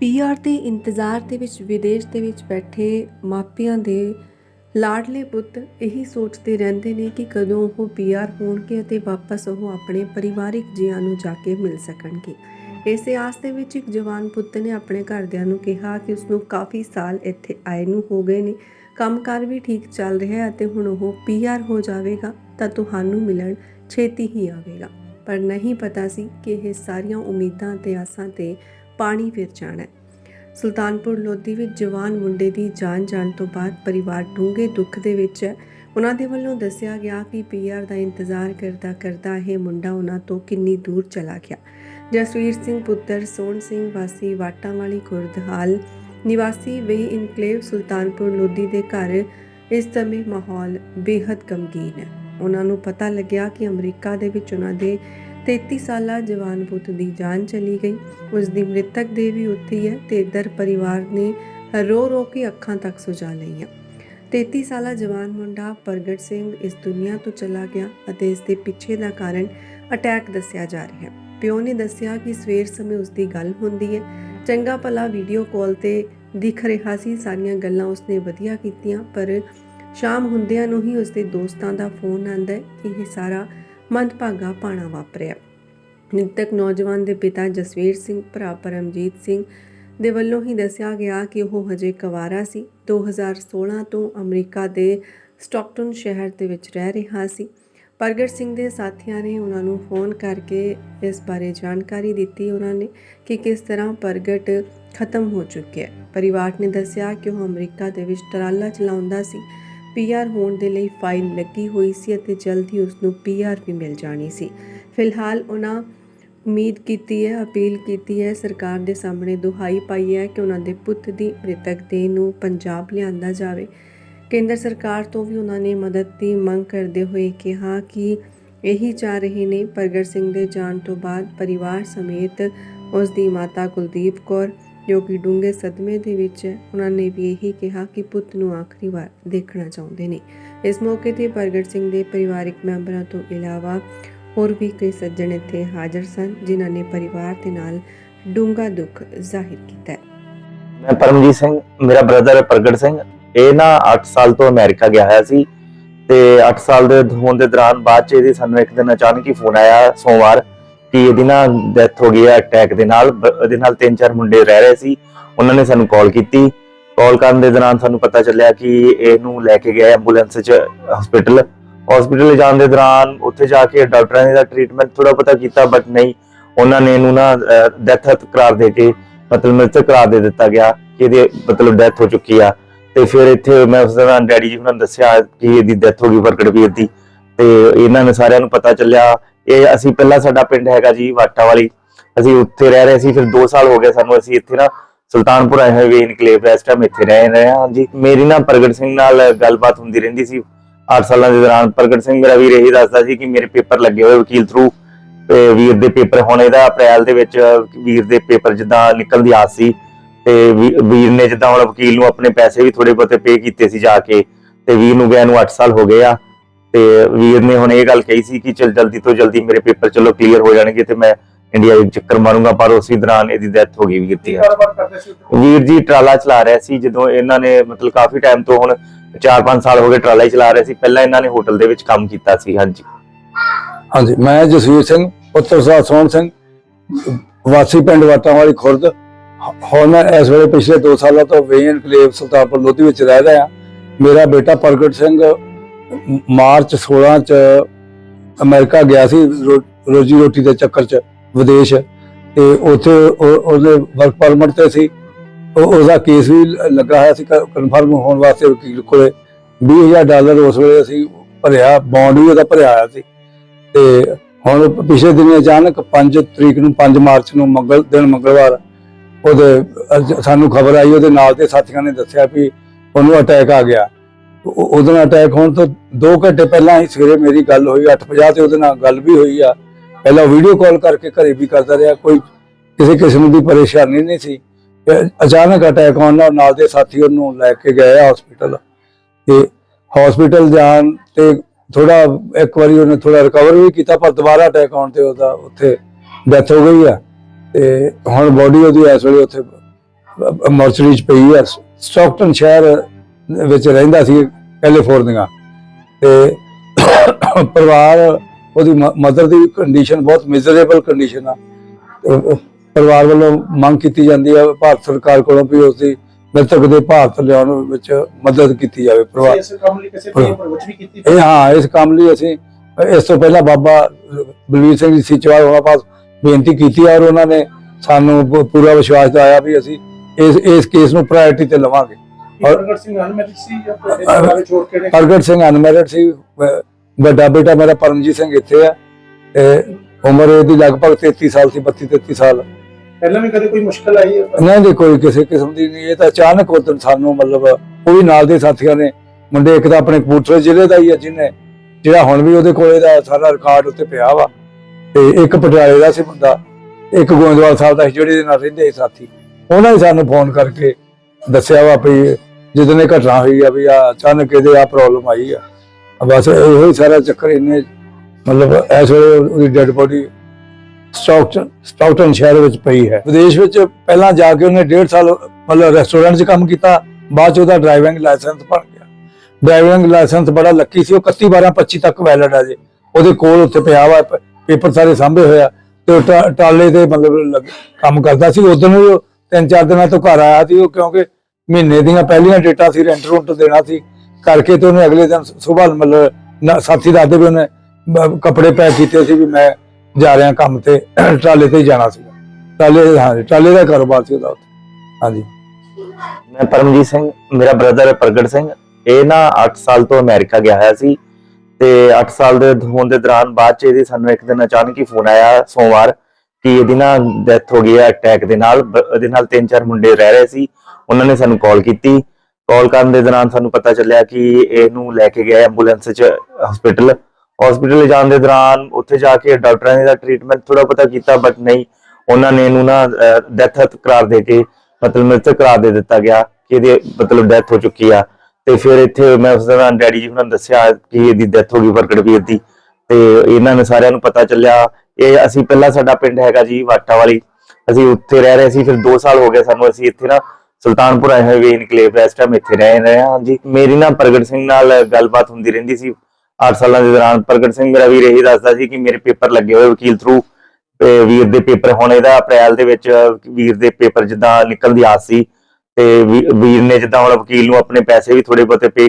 PR ਦੇ ਇੰਤਜ਼ਾਰ ਦੇ ਵਿੱਚ, ਵਿਦੇਸ਼ ਦੇ ਵਿੱਚ ਬੈਠੇ ਮਾਪਿਆਂ ਦੇ ਲਾਡਲੇ ਪੁੱਤ ਇਹੀ ਸੋਚਦੇ ਰਹਿੰਦੇ ਨੇ ਕਿ ਕਦੋਂ ਉਹ ਪੀਆਰ ਹੋਣਗੇ ਅਤੇ ਵਾਪਸ ਉਹ ਆਪਣੇ ਪਰਿਵਾਰਿਕ ਜੀਆਂ ਨੂੰ ਜਾ ਕੇ ਮਿਲ ਸਕਣਗੇ। ਇਸੇ ਆਸ ਦੇ ਵਿੱਚ ਇੱਕ ਜਵਾਨ ਪੁੱਤ ਨੇ ਆਪਣੇ ਘਰਦਿਆਂ ਨੂੰ ਕਿਹਾ ਕਿ ਉਸ ਨੂੰ ਕਾਫੀ ਸਾਲ ਇੱਥੇ ਆਏ ਨੂੰ ਹੋ ਗਏ ਨੇ। ਕੰਮਕਾਰ ਵੀ ਠੀਕ ਚੱਲ ਰਿਹਾ ਅਤੇ ਹੁਣ ਉਹ ਪੀਆਰ ਹੋ ਜਾਵੇਗਾ ਤਾਂ ਤੁਹਾਨੂੰ ਮਿਲਣ ਛੇਤੀ ਹੀ ਆਵੇਗਾ। ਪਰ ਨਹੀਂ ਪਤਾ ਸੀ ਕਿ ਇਹ ਸਾਰੀਆਂ ਉਮੀਦਾਂ ਤੇ ਆਸਾਂ ਤੇ ਪਾਣੀ ਫਿਰ ਜਾਣਾ ਸੁਲਤਾਨਪੁਰ ਲੋਧੀ ਵਿੱਚ ਜਵਾਨ ਮੁੰਡੇ ਦੀ ਜਾਨ ਜਾਣ ਤੋਂ ਬਾਅਦ ਪਰਿਵਾਰ ਡੂੰਘੇ ਦੁੱਖ ਦੇ ਵਿੱਚ ਹੈ। ਉਹਨਾਂ ਦੇ ਵੱਲੋਂ ਦੱਸਿਆ ਗਿਆ ਕਿ ਪੀਆਰ ਦਾ ਇੰਤਜ਼ਾਰ ਕਰਦਾ ਕਰਦਾ ਇਹ ਮੁੰਡਾ ਉਹਨਾਂ ਤੋਂ ਕਿੰਨੀ ਦੂਰ ਚਲਾ ਗਿਆ। ਜਸਵੀਰ ਸਿੰਘ ਪੁੱਤਰ, ਸੋਹਣ ਸਿੰਘ ਵਾਸੀ ਵਾਟਾਂ ਵਾਲੀ ਖੁਰਦਹਾਲ, ਨਿਵਾਸੀ ਵੇ ਇਨਕਲੇਵ ਸੁਲਤਾਨਪੁਰ ਲੋਧੀ ਦੇ ਘਰ ਇਸ ਸਮੇਂ ਮਾਹੌਲ ਬੇहद ਗਮਗੀਨ ਹੈ। ਉਹਨਾਂ ਨੂੰ ਪਤਾ ਲੱਗਿਆ ਕਿ ਅਮਰੀਕਾ ਦੇ ਵਿੱਚ ਉਹਨਾਂ ਦੇ 33 ਸਾਲਾ ਜਵਾਨ ਪੁੱਤ ਦੀ ਜਾਨ ਚਲੀ ਗਈ। ਉਸ ਦੀ ਮ੍ਰਿਤਕ ਦੇਹ ਉੱਥੇ ਹੈ ਤੇ ਇਧਰ ਪਰਿਵਾਰ ਨੇ ਰੋ ਰੋ ਕੇ ਅੱਖਾਂ ਤੱਕ ਸੁਜਾ ਲਈਆਂ। 33 ਸਾਲਾ ਜਵਾਨ ਮੁੰਡਾ ਪ੍ਰਗਟ ਸਿੰਘ ਇਸ ਦੁਨੀਆ ਤੋਂ ਚਲਾ ਗਿਆ ਅਤੇ ਇਸ ਦੇ ਪਿੱਛੇ ਦਾ ਕਾਰਨ ਅਟੈਕ ਦੱਸਿਆ ਜਾ ਰਿਹਾ ਹੈ। ਪਿਓ ਨੇ ਦੱਸਿਆ ਕਿ ਸਵੇਰ ਸਮੇਂ ਉਸ ਦੀ ਗੱਲ ਹੁੰਦੀ ਹੈ। ਚੰਗਾ ਭਲਾ ਵੀਡੀਓ ਕਾਲ ਤੇ ਦਿਖ ਰਿਹਾ ਸੀ, ਸਾਰੀਆਂ ਗੱਲਾਂ ਉਸਨੇ ਵਧੀਆ ਕੀਤੀਆਂ, ਪਰ ਸ਼ਾਮ ਹੁੰਦਿਆਂ ਨੂੰ ਹੀ ਉਸਦੇ ਦੋਸਤਾਂ ਦਾ ਫੋਨ ਆਂਦਾ ਹੈ ਕਿ ਇਹ ਸਾਰਾ ਮੰਦਭਾਗਾ ਪਾਣਾ ਵਾਪਰਿਆ। ਮ੍ਰਿਤਕ ਨੌਜਵਾਨ ਦੇ ਪਿਤਾ ਜਸਵੀਰ ਸਿੰਘ, ਭਰਾ ਪਰਮਜੀਤ ਸਿੰਘ ਦੇ ਵੱਲੋਂ ਹੀ ਦੱਸਿਆ ਗਿਆ ਕਿ ਉਹ ਹਜੇ ਕੁਵਾਰਾ ਸੀ। 2016 ਤੋਂ ਅਮਰੀਕਾ ਦੇ ਸਟਾਕਟਨ ਸ਼ਹਿਰ ਦੇ ਵਿੱਚ ਰਹਿ ਰਿਹਾ ਸੀ। ਪ੍ਰਗਟ ਸਿੰਘ ਦੇ ਸਾਥੀਆਂ ਨੇ ਉਹਨਾਂ ਨੂੰ ਫੋਨ ਕਰਕੇ ਇਸ ਬਾਰੇ ਜਾਣਕਾਰੀ ਦਿੱਤੀ। ਉਹਨਾਂ ਨੇ ਕਿ ਕਿਸ ਤਰ੍ਹਾਂ ਪ੍ਰਗਟ ਖਤਮ ਹੋ ਚੁੱਕਿਆ ਹੈ। ਪਰਿਵਾਰ ਨੇ ਦੱਸਿਆ ਕਿ ਉਹ ਅਮਰੀਕਾ ਦੇ ਵਿੱਚ ਟਰਾਲਾ ਚਲਾਉਂਦਾ ਸੀ। ਪੀਆਰ ਹੋਣ ਦੇ ਲਈ ਫਾਈਲ ਲੱਗੀ ਹੋਈ ਸੀ ਅਤੇ ਜਲਦ ਹੀ ਉਸ ਨੂੰ ਪੀਆਰ ਵੀ ਮਿਲ ਜਾਣੀ ਸੀ। ਫਿਲਹਾਲ ਉਹਨਾਂ ਉਮੀਦ ਕੀਤੀ ਹੈ, ਅਪੀਲ ਕੀਤੀ ਹੈ, ਸਰਕਾਰ ਦੇ ਸਾਹਮਣੇ ਦੁਹਾਈ ਪਾਈ ਹੈ ਕਿ ਉਹਨਾਂ ਦੇ ਪੁੱਤ ਦੀ ਮ੍ਰਿਤਕ ਦੇਹ ਨੂੰ ਪੰਜਾਬ ਲਿਆਂਦਾ ਜਾਵੇ। ਕੇਂਦਰ ਸਰਕਾਰ ਤੋਂ ਵੀ ਉਹਨਾਂ ਨੇ ਮਦਦ ਦੀ ਮੰਗ ਕਰਦੇ ਹੋਏ ਕਿਹਾ ਕਿ ਇਹੀ ਚਾਹ ਰਹੇ ਨੇ। ਪ੍ਰਗਟ ਸਿੰਘ ਦੇ ਜਾਣ ਤੋਂ ਬਾਅਦ ਪਰਿਵਾਰ ਸਮੇਤ ਉਸ ਦੀ ਮਾਤਾ ਕੁਲਦੀਪ ਕੌਰ ਜੋ ਕਿ ਡੂੰਘੇ ਸਦਮੇ ਦੇ ਵਿੱਚ ਉਹਨਾਂ ਨੇ ਵੀ ਇਹੀ ਕਿਹਾ ਕਿ ਪੁੱਤ ਨੂੰ ਆਖਰੀ ਵਾਰ ਦੇਖਣਾ ਚਾਹੁੰਦੇ ਨੇ। ਇਸ ਮੌਕੇ ਤੇ ਪ੍ਰਗਟ ਸਿੰਘ ਦੇ ਪਰਿਵਾਰਕ ਮੈਂਬਰਾਂ ਤੋਂ ਇਲਾਵਾ ਹੋਰ ਵੀ ਕਈ ਸੱਜਣ ਇੱਥੇ ਹਾਜ਼ਰ ਸਨ, ਜਿਨ੍ਹਾਂ ਨੇ ਪਰਿਵਾਰ ਦੇ ਨਾਲ ਡੂੰਘਾ ਦੁੱਖ ਜ਼ਾਹਿਰ ਕੀਤਾ ਹੈ। ਮੈਂ ਪਰਮਜੀਤ ਸਿੰਘ, ਮੇਰਾ ਬ੍ਰਦਰ ਪ੍ਰਗਟ ਸਿੰਘ। ਇਹ ਨਾ 8 ਸਾਲ ਤੋਂ ਅਮਰੀਕਾ ਗਿਆ ਹੋਇਆ ਸੀ ਤੇ 8 ਸਾਲ ਦੇ ਹੋਣ ਦੇ ਦੌਰਾਨ ਬਾਅਦ ਚ ਇਹਦੇ ਸਾਨੂੰ ਇੱਕ ਦਿਨ ਅਚਾਨਕ ਹੀ ਫੋਨ ਆਇਆ ਸੋਮਵਾਰ ਕਿ ਇਹਦੀ ਨਾ ਡੈਥ ਹੋ ਗਈ ਹੈ ਅਟੈਕ ਦੇ ਨਾਲ ਇਹਦੇ ਨਾਲ ਤਿੰਨ ਚਾਰ ਮੁੰਡੇ ਰਹਿ ਰਹੇ ਸੀ। ਉਹਨਾਂ ਨੇ ਸਾਨੂੰ ਕਾਲ ਕੀਤੀ। ਕਾਲ ਕਰਨ ਦੇ ਦੌਰਾਨ ਸਾਨੂੰ ਪਤਾ ਚੱਲਿਆ ਕਿ ਇਹਨੂੰ ਲੈ ਕੇ ਗਏ ਐਂਬੂਲੈਂਸ 'ਚ ਹਸਪੀਟਲ ਹਸਪੀਟਲ ਜਾਣ ਦੇ ਦੌਰਾਨ ਉੱਥੇ ਜਾ ਕੇ ਡਾਕਟਰਾਂ ਨੇ ਦਾ ਟ੍ਰੀਟਮੈਂਟ ਥੋੜਾ ਪਤਾ ਕੀਤਾ ਬਟ ਨਹੀਂ। ਉਹਨਾਂ ਨੇ ਇਹਨੂੰ ਨਾ ਡੈਥ ਕਰਾਰ ਦੇ ਕੇ, ਮਤਲਬ ਮ੍ਰਿਤਕ ਕਰਾਰ ਦੇ ਦਿੱਤਾ ਗਿਆ ਕਿ ਇਹਦੀ ਮਤਲਬ ਡੈਥ ਹੋ ਚੁੱਕੀ ਆ। ਤੇ ਫਿਰ ਇੱਥੇ ਮੈਂ ਉਸ ਦੌਰਾਨ ਡੈਡੀ ਜੀ ਉਹਨਾਂ ਨੂੰ ਦੱਸਿਆ ਕਿ ਇਹਦੀ ਡੈਥ ਹੋ ਗਈ ਪ੍ਰਗਟ ਵੀਰ ਦੀ। ਤੇ ਇਹਨਾਂ ਨੇ ਸਾਰਿਆਂ ਨੂੰ ਪਤਾ ਚੱਲਿਆ ਇਹ ਅਸੀਂ ਪਹਿਲਾਂ ਸਾਡਾ ਪਿੰਡ ਹੈਗਾ ਜੀ ਵਾਟਾ ਵਾਲੀ ਅਸੀਂ ਉੱਥੇ ਰਹਿ ਰਹੇ ਸੀ, ਫਿਰ 2 ਸਾਲ ਹੋ ਗਏ ਸਾਨੂੰ ਅਸੀਂ ਇੱਥੇ ਨਾ ਸੁਲਤਾਨਪੁਰ ਆਏ ਹੋਏ ਵੀ ਇਨਕਲੇਵ ਇਸ ਟਾਈਮ ਇੱਥੇ ਰਹਿ ਰਹੇ ਹਾਂ ਜੀ। ਮੇਰੀ ਨਾ ਪ੍ਰਗਟ ਸਿੰਘ ਨਾਲ ਗੱਲਬਾਤ ਹੁੰਦੀ ਰਹਿੰਦੀ ਸੀ। 8 ਸਾਲਾਂ ਦੇ ਦੌਰਾਨ ਪ੍ਰਗਟ ਸਿੰਘ ਮੇਰਾ ਵੀਰ ਇਹੀ ਦੱਸਦਾ ਸੀ ਕਿ ਮੇਰੇ ਪੇਪਰ ਲੱਗੇ ਹੋਏ ਵਕੀਲ ਥਰੂ ਤੇ ਵੀਰ ਦੇ ਪੇਪਰ ਹੁਣ ਇਹਦਾ ਅਪ੍ਰੈਲ ਦੇ ਵਿੱਚ ਵੀਰ ਦੇ ਪੇਪਰ ਜਿੱਦਾਂ ਨਿਕਲਣ ਦੀ ਆਸ ਸੀ। ਤੇ ਵੀਰ ਨੇ ਜਿੱਦਾਂ ਹੁਣ ਵਕੀਲ ਨੂੰ ਆਪਣੇ ਪੈਸੇ ਵੀ ਥੋੜੇ ਬਹੁਤੇ ਪੇ ਕੀਤੇ ਸੀ ਜਾ ਕੇ, ਤੇ ਵੀਰ ਨੂੰ ਗਿਆ ਨੂੰ 8 ਸਾਲ ਹੋ ਗਏ ਆ। ਤੇ ਵੀਰ ਨੇ ਹੁਣ ਇਹ ਗੱਲ ਕਹੀ ਸੀ ਕਿ ਚਲ ਜਲਦੀ ਤੋਂ ਜਲਦੀ ਮੇਰੇ ਪੇਪਰ ਚਲੋ ਕਲੀਅਰ ਹੋ ਜਾਣਗੇ ਤੇ ਮੈਂ ਇੰਡੀਆ ਵਿੱਚ ਚੱਕਰ ਮਾਰੂੰਗਾ ਪਰ ਉਸੇ ਦੌਰਾਨ ਇਹਦੀ ਡੈਥ ਹੋ ਗਈ ਵੀਰ ਦੀ? ਵੀਰ ਜੀ ਟਰਾਲਾ ਚਲਾ ਰਿਹਾ ਸੀ ਜਦੋਂ ਇਹਨਾਂ ਨੇ ਮਤਲਬ ਕਾਫੀ ਟਾਈਮ ਤੋਂ ਹੁਣ 4-5 ਸਾਲ ਹੋ ਗਏ ਟਰਾਲਾ ਹੀ ਚਲਾ ਰਹੇ ਸੀ ਪਹਿਲਾਂ ਇਹਨਾਂ ਨੇ ਹੋਟਲ ਦੇ ਵਿੱਚ ਕੰਮ ਕੀਤਾ ਸੀ ਹਾਂਜੀ। ਹਾਂਜੀ ਮੈਂ ਜਸਵੀਰ ਸਿੰਘ ਪੁੱਤਰ ਸਾਹਿਬ ਸੋਹਣ ਸਿੰਘ ਵਾਸੀ ਪਿੰਡ ਵਾਟਾਂ ਵਾਲੀ ਖੁਰਦ। ਹੁਣ ਮੈਂ ਇਸ ਵੇਲੇ ਪਿਛਲੇ 2 ਸਾਲਾਂ ਤੋਂ ਵੇਨ ਕਲੇਵ ਸੁਲਤਾਨਪੁਰ ਲੋਧੀ ਵਿੱਚ ਰਹਿ ਰਿਹਾ। ਮੇਰਾ ਬੇਟਾ ਪ੍ਰਗਟ ਸਿੰਘ ਮਾਰਚ 16 ਚ ਅਮਰੀਕਾ ਗਿਆ ਸੀ ਰੋ- ਰੋਜੀ ਰੋਟੀ ਦੇ ਚੱਕਰ ਚ ਵਿਦੇਸ਼ ਤੇ ਉੱਥੇ ਉਹ- ਉਹਦੇ ਵਰਕ ਪਰਮਿਟ ਤੇ ਸੀ। ਉਹ, ਉਹਦਾ ਕੇਸ ਵੀ ਲੱਗਾ ਹੋਇਆ ਸੀ ਕਨਫਰਮ ਹੋਣ ਵਾਸਤੇ ਵਕੀਲ ਕੋਲੇ। 20000 ਡਾਲਰ ਉਸ ਵੇਲੇ ਅਸੀਂ ਭਰਿਆ ਬੌਂਡ ਵੀ ਉਹਦਾ ਭਰਿਆ ਹੋਇਆ ਸੀ। ਤੇ ਹੁਣ ਪਿਛਲੇ ਦਿਨ ਅਚਾਨਕ 5 ਤਰੀਕ ਨੂੰ 5 ਮਾਰਚ ਨੂੰ ਮੰਗਲ, ਦਿਨ ਮੰਗਲਵਾਰ ਉਹਦੇ ਸਾਨੂੰ ਖਬਰ ਆਈ, ਉਹਦੇ ਨਾਲ ਦੇ ਸਾਥੀਆਂ ਨੇ ਦੱਸਿਆ ਵੀ ਉਹਨੂੰ ਅਟੈਕ ਆ ਗਿਆ। ਉਹਦੇ ਨਾਲ ਅਟੈਕ ਹੋਣ ਤੋਂ 2 ਘੰਟੇ ਪਹਿਲਾਂ ਹੀ ਸਵੇਰੇ ਮੇਰੀ ਗੱਲ ਹੋਈ 8:50 ਤੇ ਉਹਦੇ ਨਾਲ ਗੱਲ ਵੀ ਹੋਈ ਆ। ਪਹਿਲਾਂ ਵੀਡੀਓ ਕਾਲ ਕਰਕੇ ਘਰੇ ਵੀ ਕਰਦਾ ਰਿਹਾ, ਕੋਈ ਕਿਸੇ ਕਿਸਮ ਦੀ ਪਰੇਸ਼ਾਨੀ ਨਹੀਂ ਸੀ। ਅਚਾਨਕ ਅਟੈਕ ਆਉਣ ਨਾਲ ਨਾਲ ਦੇ ਸਾਥੀ ਉਹਨੂੰ ਲੈ ਕੇ ਗਏ ਹਸਪੀਟਲ ਤੇ ਹਸਪੀਟਲ ਜਾਣ ਤੇ ਥੋੜਾ ਇੱਕ ਵਾਰੀ ਉਹਨੇ ਥੋੜਾ ਰਿਕਵਰ ਵੀ ਕੀਤਾ, ਪਰ ਦੁਬਾਰਾ ਅਟੈਕ ਆਉਣ ਤੇ ਉਹਦਾ ਉੱਥੇ ਡੈਥ ਹੋ ਗਈ ਆ। ਤੇ ਹੁਣ ਬੋਡੀ ਉਹਦੀ ਇਸ ਵੇਲੇ ਉੱਥੇ ਮੋਰਚਰੀ ਚ ਪਈ ਆ। ਸਟਾਕਟਨ ਸ਼ਹਿਰ ਵਿੱਚ ਰਹਿੰਦਾ ਸੀ ਕੈਲੀਫੋਰਨੀਆ। ਤੇ ਪਰਿਵਾਰ ਉਹਦੀ ਮਦਰ ਦੀ ਕੰਡੀਸ਼ਨ ਬਹੁਤ ਮਿਜ਼ਰੇਬਲ ਕੰਡੀਸ਼ਨ ਆ। ਤੇ ਪਰਿਵਾਰ ਵੱਲੋਂ ਮੰਗ ਕੀਤੀ ਜਾਂਦੀ ਹੈ ਭਾਰਤ ਸਰਕਾਰ ਕੋਲੋਂ ਵੀ ਉਸ ਦੀ ਮ੍ਰਿਤਕ ਦੇ ਭਾਰਤ ਲਿਆਉਣ ਵਿੱਚ ਮਦਦ ਕੀਤੀ ਜਾਵੇ ਪਰਿਵਾਰ। ਇਸ ਕੰਮ ਲਈ ਕਿਸੇ ਪ੍ਰਵਚ ਵੀ ਕੀਤੀ ਇਹ ਹਾਂ ਇਸ ਕੰਮ ਲਈ ਅਸੀਂ ਇਸ ਤੋਂ ਪਹਿਲਾਂ ਬਾਬਾ ਬਲਵੀਰ ਸਿੰਘ ਜੀ ਸੀਚਵਾਲ ਉਹਨਾਂ ਪਾਸ ਬੇਨਤੀ ਕੀਤੀ ਔਰ ਉਹਨਾਂ ਨੇ ਸਾਨੂੰ ਪੂਰਾ ਵਿਸ਼ਵਾਸ ਦਿਵਾਇਆ ਵੀ ਅਸੀਂ ਇਸ ਇਸ ਕੇਸ ਨੂੰ ਪ੍ਰਾਇੋਰਟੀ ਤੇ ਲਵਾਂਗੇ। ਪ੍ਰਗਟ ਸਿੰਘ ਅਨਮੈਰਿਡ ਸੀ ਜਾਂ ਤੁਹਾਡੇ ਪਰਿਵਾਰ ਛੋੜ ਕੇ ਨੇ ਪ੍ਰਗਟ ਸਿੰਘ ਅਨਮੈਰਿਡ ਸੀ ਵ- ਵੱਡਾ ਬੇਟਾ ਮੇਰਾ ਪਰਮਜੀਤ ਸਿੰਘ ਇੱਥੇ ਆ। ਤੇ ਉਮਰ ਇਹਦੀ ਲਗਭਗ 33 ਸਾਲ ਸੀ 32 33 ਸਾਲ। ਪਹਿਲਾਂ ਵੀ ਕਦੇ ਕੋਈ ਮੁਸ਼ਕਲ ਆਈ ਹੈ? ਨਹੀਂ ਦੀ ਕੋਈ ਕਿਸੇ ਕਿਸਮ ਦੀ ਨਹੀਂ। ਇਹ ਤਾਂ ਅਚਾਨਕ ਉਦੋਂ ਸਾਨੂੰ ਮਤਲਬ ਉਹ ਵੀ ਨਾਲ ਦੇ ਸਾਥੀਆਂ ਨੇ ਮੁੰਡੇ ਇੱਕ ਤਾਂ ਆਪਣੇ ਕਪੂਰਥਲੇ ਜ਼ਿਲ੍ਹੇ ਦਾ ਹੀ ਆ ਜਿਹਨੇ ਜਿਹੜਾ ਹੁਣ ਵੀ ਉਹਦੇ ਕੋਲੇ ਦਾ ਸਾਰਾ ਰਿਕਾਰਡ ਉੱਤੇ ਪਿਆ ਵਾ। ਤੇ ਇੱਕ ਪਟਿਆਲੇ ਦਾ ਸੀ ਬੰਦਾ ਇੱਕ ਗੋਇੰਦਵਾਲ ਸਾਹਿਬ ਦਾ ਜਿਹੜੇ ਦੇ ਨਾਲ ਰਹਿੰਦੇ ਸਾਥੀ। ਉਹਨਾਂ ਨੇ ਸਾਨੂੰ ਫੋਨ ਕਰਕੇ ਦੱਸਿਆ ਵਾ ਵੀ ਜਦੋਂ ਘਟਨਾ ਹੋਈ ਆ ਵੀ ਆ ਅਚਾਨਕ ਇਹਦੇ ਆ ਪ੍ਰੋਬਲਮ ਆਈ ਆ। ਬਸ ਇਹੋ ਹੀ ਸਾਰਾ ਚੱਕਰ ਇਹਨੇ ਮਤਲਬ ਇਸ ਵੇਲੇ ਉਹਦੀ ਡੈੱਡ ਬੋਡੀ ਸਟਾਕਟਨ ਸਟਾਕਟਨ ਸ਼ਹਿਰ ਵਿੱਚ ਪਈ ਹੈ। ਵਿਦੇਸ਼ ਵਿੱਚ ਪਹਿਲਾਂ ਜਾ ਕੇ ਉਹਨੇ 1.5 ਸਾਲ ਮਤਲਬ ਰੈਸਟੋਰੈਂਟ 'ਚ ਕੰਮ ਕੀਤਾ, ਬਾਅਦ 'ਚ ਉਹਦਾ ਡਰਾਈਵਿੰਗ ਲਾਇਸੈਂਸ ਬਣ ਗਿਆ। ਡਰਾਈਵਿੰਗ ਲਾਇਸੈਂਸ ਬੜਾ ਲੱਕੀ ਸੀ, ਉਹ 31 12 25 ਤੱਕ ਵੈਲਿਡ ਆ ਜੇ। ਉਹਦੇ ਕੋਲ ਉੱਥੇ ਪਿਆ ਵਾ, ਪੇਪਰ ਸਾਰੇ ਸਾਂਭੇ ਹੋਇਆ ਤੇ ਉਹ ਟਾ- ਟਾਲੇ ਤੇ ਮਤਲਬ ਕੰਮ ਕਰਦਾ ਸੀ। ਉਦੋਂ ਤਿੰਨ ਚਾਰ ਦਿਨਾਂ ਤੋਂ ਘਰ ਆਇਆ ਸੀ ਉਹ ਕਿਉਂਕਿ ਮਹੀਨੇ ਦੀਆਂ ਪਹਿਲੀਆਂ ਡੇਟਾਂ ਸੀ ਰੈਂਟ ਰੂੰਟ ਦੇਣਾ ਸੀ। ਕਰਕੇ ਤੇ ਉਹਨੇ ਅਗਲੇ ਦਿਨ ਸਵੇਰ ਮਤਲਬ ਸਾਥੀ ਦੱਸਦੇ ਵੀ ਉਹਨੇ ਕੱਪੜੇ ਪੈਕ ਕੀਤੇ ਸੀ ਵੀ ਮੈਂ ਜਾ ਰਿਹਾ ਕੰਮ ਤੇ, ਟਰਾਲੇ ਤੇ ਜਾਣਾ ਸੀ। ਟਰਾਲੇ, ਹਾਂ, ਟਰਾਲੇ ਦਾ ਕਾਰੋਬਾਰ ਸੀ ਉਹਦਾ ਹਾਂਜੀ। ਮੈਂ ਪਰਮਜੀਤ ਸਿੰਘ, ਮੇਰਾ ਬ੍ਰਦਰ ਪ੍ਰਗਟ ਸਿੰਘ। ਇਹ ਨਾ 8 ਸਾਲ ਤੋਂ ਅਮਰੀਕਾ ਗਿਆ ਹੋਇਆ ਸੀ ਤੇ 8 ਸਾਲ ਦੇ ਹੋਣ ਦੇ ਦੌਰਾਨ ਬਾਅਦ ਚ ਇਹਦੀ ਸਾਨੂੰ ਇੱਕ ਦਿਨ ਅਚਾਨਕ ਹੀ ਫੋਨ ਆਇਆ ਸੋਮਵਾਰ ਕਿ ਇਹਦੀ ਨਾ ਡੈਥ ਹੋ ਗਈ ਹੈ ਅਟੈਕ ਦੇ ਨਾਲ। ਇਹਦੇ ਨਾਲ ਤਿੰਨ ਚਾਰ ਮੁੰਡੇ ਰਹਿ ਰਹੇ ਸੀ। ਉਹਨਾਂ ਨੇ ਸਾਨੂੰ ਕਾਲ ਕੀਤੀ। ਕਾਲ ਕਰਨ ਦੇ ਦੌਰਾਨ ਸਾਨੂੰ ਪਤਾ ਚੱਲਿਆ ਕਿ ਇਹਨੂੰ ਲੈ ਕੇ ਗਏ ਐਂਬੂਲੈਂਸ 'ਚ ਹਸਪੀਟਲ ਹਸਪੀਟਲ ਜਾਣ ਦੇ ਦੌਰਾਨ ਉੱਥੇ ਜਾ ਕੇ ਡਾਕਟਰਾਂ ਨੇ ਦਾ ਟ੍ਰੀਟਮੈਂਟ ਥੋੜਾ ਪਤਾ ਕੀਤਾ ਬਟ ਨਹੀਂ, ਉਹਨਾਂ ਨੇ ਇਹਨੂੰ ਨਾ ਡੈਥ ਕਰਾਰ ਦੇ ਕੇ, ਮਤਲਬ ਮ੍ਰਿਤਕ ਕਰਾਰ ਦੇ ਦਿੱਤਾ ਗਿਆ ਕਿ ਇਹਦੀ ਮਤਲਬ ਡੈਥ ਹੋ ਚੁੱਕੀ ਆ। ਤੇ ਫਿਰ ਇੱਥੇ ਮੈਂ ਉਸ ਦੌਰਾਨ ਡੈਡੀ ਜੀ ਉਹਨਾਂ ਨੂੰ ਦੱਸਿਆ ਕਿ ਇਹਦੀ ਡੈਥ ਹੋ ਗਈ ਪ੍ਰਗਟ ਵੀਰ ਦੀ। ਤੇ ਇਹਨਾਂ ਨੇ ਸਾਰਿਆਂ ਨੂੰ ਪਤਾ ਚੱਲਿਆ। ਇਹ ਅਸੀਂ, ਪਹਿਲਾਂ ਸਾਡਾ ਪਿੰਡ ਹੈਗਾ ਜੀ ਵਾਟਾ ਵਾਲੀ ਅਸੀਂ ਉੱਥੇ ਰਹਿ ਰਹੇ ਸੀ, ਫਿਰ 2 ਸਾਲ ਹੋ ਗਏ ਸਾਨੂੰ ਅਸੀਂ ਇੱਥੇ ਨਾ ਸੁਲਤਾਨਪੁਰ ਆਏ ਹੋਏ ਵੀ ਇਨਕਲੇਵ ਇਸ ਟਾਈਮ ਇੱਥੇ ਰਹਿ ਰਹੇ ਹਾਂ। ਜੀ ਮੇਰੀ ਨਾ ਪ੍ਰਗਟ ਸਿੰਘ ਨਾਲ ਗੱਲਬਾਤ ਹੁੰਦੀ ਰਹਿੰਦੀ ਸੀ। 8 ਸਾਲਾਂ ਦੇ ਦੌਰਾਨ ਪ੍ਰਗਟ ਸਿੰਘ ਮੇਰਾ ਵੀਰ ਇਹੀ ਦੱਸਦਾ ਸੀ ਕਿ ਮੇਰੇ ਪੇਪਰ ਲੱਗੇ ਹੋਏ ਵਕੀਲ ਥਰੂ ਵੀਰ ਦੇ ਪੇਪਰ ਹੁਣ ਇਹਦਾ ਅਪ੍ਰੈਲ ਦੇ ਵਿੱਚ ਵੀਰ ਦੇ ਪੇਪਰ ਜਿੱਦਾਂ ਨਿਕਲਣ ਦੀ ਆਸ ਸੀ। ਤੇ ਵੀਰ ਨੇ ਜਿੱਦਾਂ ਹੁਣ ਵਕੀਲ ਨੂੰ ਆਪਣੇ ਪੈਸੇ ਵੀ ਥੋੜੇ ਬਹੁਤੇ ਪੇ